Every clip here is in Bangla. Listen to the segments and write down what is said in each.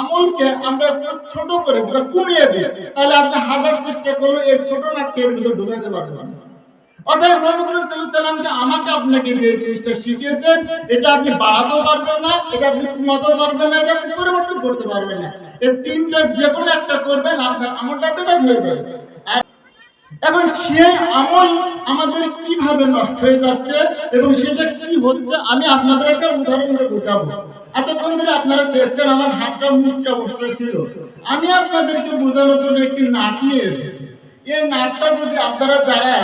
আমলকে আমরা ছোট করে কমিয়ে দিই, তাহলে আপনি হাজার চেষ্টা করলে এই ছোট ভিতরে পারবেন। তিনটার যে একটা করবেন, আপনার এখন সেই আমল আমাদের কীভাবে নষ্ট হয়ে যাচ্ছে এবং সেটা কি হচ্ছে, আমি আপনাদের একটা উদাহরণ দিয়ে বোঝাবো। এতক্ষণ ধরে আপনারা দেখছেন আমার হাতটা মুচকা অবস্থায় ছিল। আমি আপনাদেরকে বোঝানোর জন্য একটি নাট নিয়ে এসেছি। এই নাটটা যদি আপনারা যারা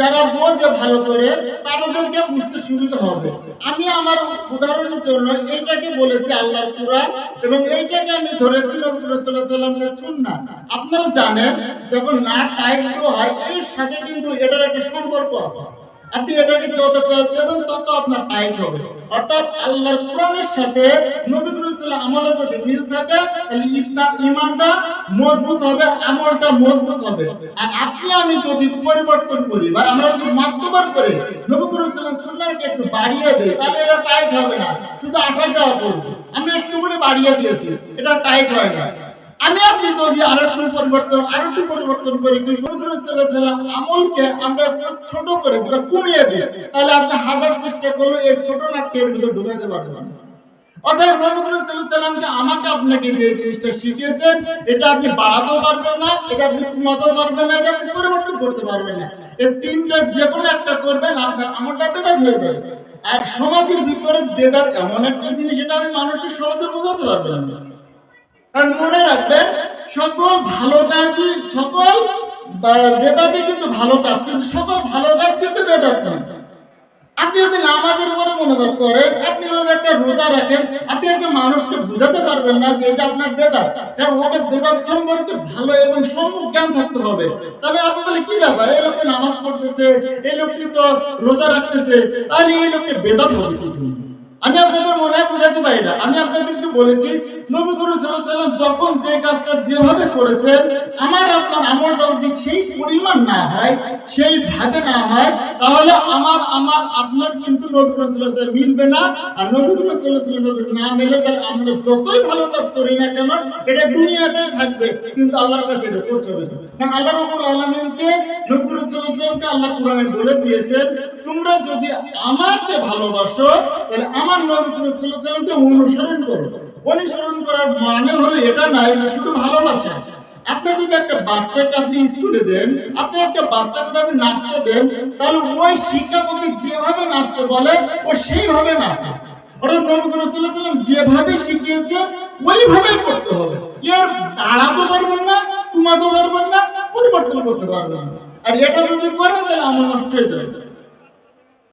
যারা বোঝে ভালো করে, তাদেরকে বুঝতে সুবিধা হবে। আমি আমার উদাহরণের জন্য এইটাকে বলেছি আল্লাহ কোরআন এবং এইটাকে আমি ধরেছিলাম সাল্লাল্লাহু সুন্নাহ। আপনারা জানেন, যখন নাট টাইট হয়, এর সাথে কিন্তু এটার একটা সম্পর্ক আছে। আপনি এটাকে যত প্রাস দেবেন তত আপনার টাইট হবে। অর্থাৎ আল্লাহর কোরআনের সাথে নবী রাসূলুল্লাহ আমলে যদি মিল থাকে, তাহলে ইসলাম ইমানটা মজবুত হবে, আমলটা মজবুত হবে। আর আপনি আমি যদি পরিবর্তন করি, বা আমরা যদি মাধ্যবার করে নবী রাসূলুল্লাহ সুন্নাহকে একটু বাড়িয়ে দেই, তাহলে এটা টাইট হবে না। শুধু আঠা যাওয়া করবে আমরা একটু করে বাড়িয়ে দিয়েছি, এটা টাইট হয় না। আমি আপনি যদি আরও একটু পরিবর্তন, আরও একটু পরিবর্তন করি কি সাল্লাম আমলকে আমরা একটু ছোট করে কমিয়ে দিই, তাহলে আপনি হাজার চেষ্টা করলে এই ছোট নাটকের ভিতরে ঢুকাতে পারবেন। আমাকে আপনাকে যে জিনিসটা এটা আপনি বাড়াতেও পারবেন না, এটা পারবেন না, এটা পরিবর্তন করতে পারবেন না। এই তিনটার যে কোনো একটা করবেন, আপনার আমলটা বেদাত হয়ে যাবে। আর সমাজের ভিতরে বেদাত এমন একটা জিনিস এটা আমি মানুষকে সহজে বোঝাতে পারবেন না। কারণ মনে রাখবেন, সকল ভালো কাজই সকল বেদাতে কিন্তু ভালো কাজ, কিন্তু সকল ভালো কাজ কিন্তু বেদাত আপনি যদি নামাজের উপরে মনোযোগ করেন, আপনি যদি একটা রোজা রাখেন, আপনি একটা মানুষকে বোঝাতে পারবেন না যে এটা আপনার বেদাত কারণ ওকে বেদাত সম্পর্কে ভালো এবং সম্মুখ জ্ঞান থাকতে হবে। তাহলে আপনি বলে কি ব্যাপার? এই লোকটি নামাজ পড়তেছে, এই লোকটি তো রোজা রাখতেছে। তাহলে এই লোকটি বেদাত হবে আমি আপনাদের বুঝাতে পারি না আমি আপনাদেরকে বলেছি, নবী সাল্লাম যখন যে কাজটা যেভাবে করেছেন, আমার আপনার আমলটা যদি সেই পরিমাণ না হয়, সেই ভাবে না হয়, তাহলে আমার আমার, আপনার কিন্তু নবী সাল্লাম মিলবে না আর নবী সাল্লাম যদি না মেলে, তাহলে আমরা যতই ভালো কাজ করি না কেন, এটা দুনিয়াতে থাকবে, কিন্তু আল্লাহর কাছে এটা পৌঁছবে। কারণ আল্লাহ রাব্বুল আলামিনকে নবী সাল্লামকে আল্লাহ কোরআনে বলে দিয়েছেন, তোমরা যদি আমাকে ভালোবাসো, তাহলে আমার নবী করিম আলাইহি অনুসরণ করো। অনুসরণ করার মানে হলো এটা নাই শুধু ভালোবাসা। যদি একটা বাচ্চাকে আপনি স্কুলে দেন, আপনি একটা যদি আপনি নাচতে দেন, তাহলে ওই শিক্ষককে যেভাবে নাচতে বলে, ও সেইভাবে নাচে। যেভাবে শিখিয়েছে ওইভাবে করতে হবে। এর বাড়াতে পারবেন না কমাতে পারবেন না, পরিবর্তন করতে পারবেন না। আর এটা যদি করেন, তাহলে আমার নষ্ট হয়ে যাবে।